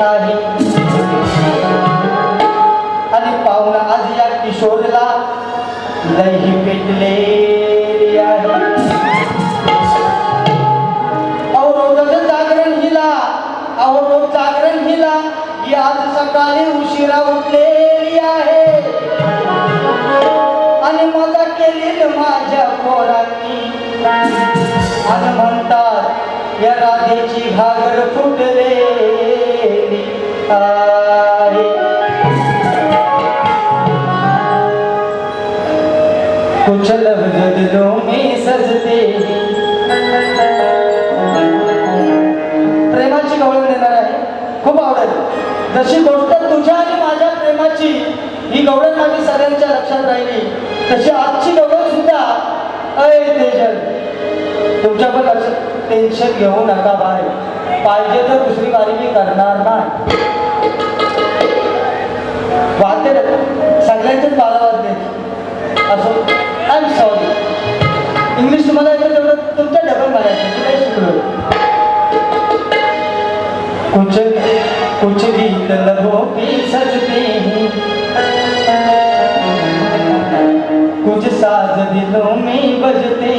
आहे. आणि पाहुणा आज या किशोरला लई पेटले. कुछ लफ्ज दिलों में सजते. प्रेमाची गवळण देणार आहे. खूप आवडेल. जशी गोष्ट तुझ्या आणि माझ्या प्रेमाची ही गवळण माझी सगळ्यांच्या लक्षात राहिली. तशी आजची गवळण सुद्धा अय तेजल तुमच्या पण लक्षात टेन्शन घेऊ नका बाय पाहिजे तर दुसरी वारी मी करणार नाही. वाद्य सगळ्यांचेच बारा वाद्य असो आय एम सॉरी इंग्लिश तुम्हाला येतं तेवढं तुमच्या डबल म्हणायचं मी नाही शिकलो कुछ कुछ गीत लबों पे सजते हैं. कुछ साज दिलों में बजते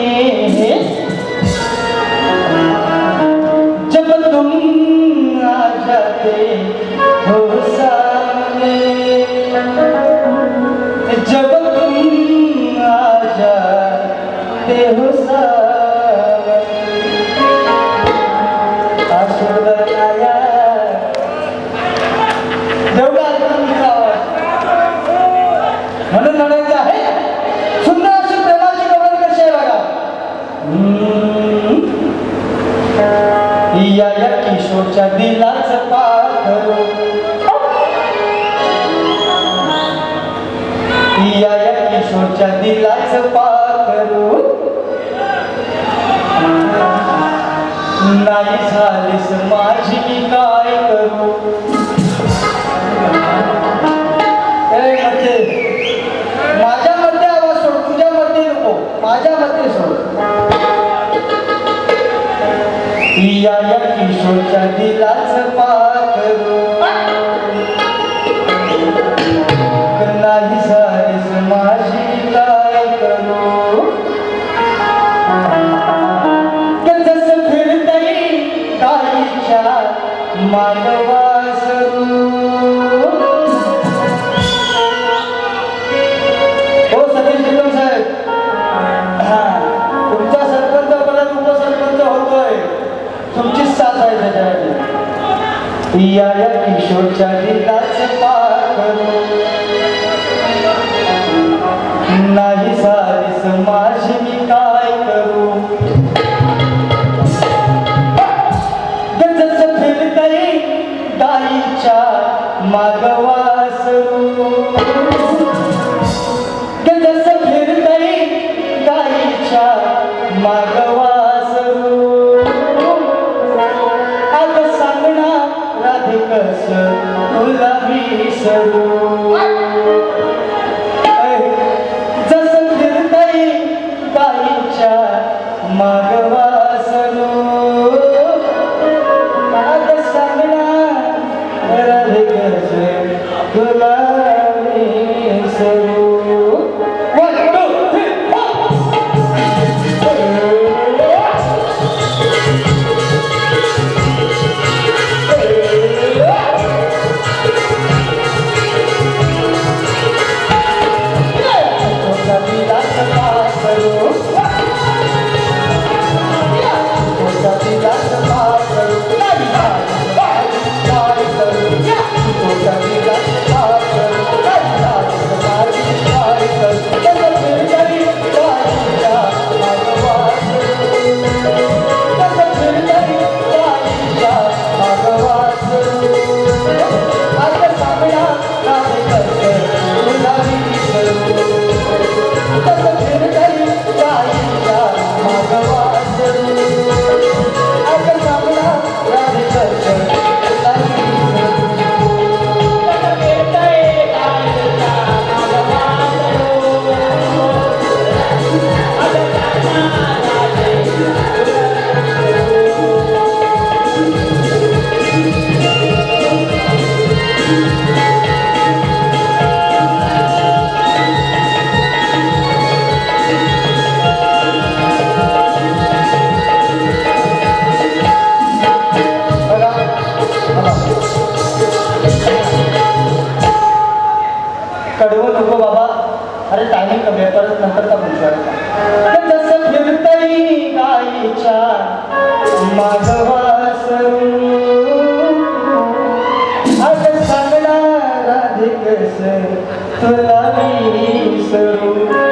किशोरच्या दिलाच पाखरू या या किशोरच्या दिलाच पाखरू नाही झालीस माझी मी काय करू? म्हणजे माझ्या मध्ये आवाज सोड तुझ्या मध्ये नको माझ्या सोड. या किशोरच्या दिला या किशोरच्या दिलाच पाकरू जस फिरताई गाईच्या मागवा बाबा अरे टायमिंग कमी आहे परत नंतर का बोलू जसं फिरतई गाईच्या माधवास अगं सांगणार अधिकस तुला मी सरू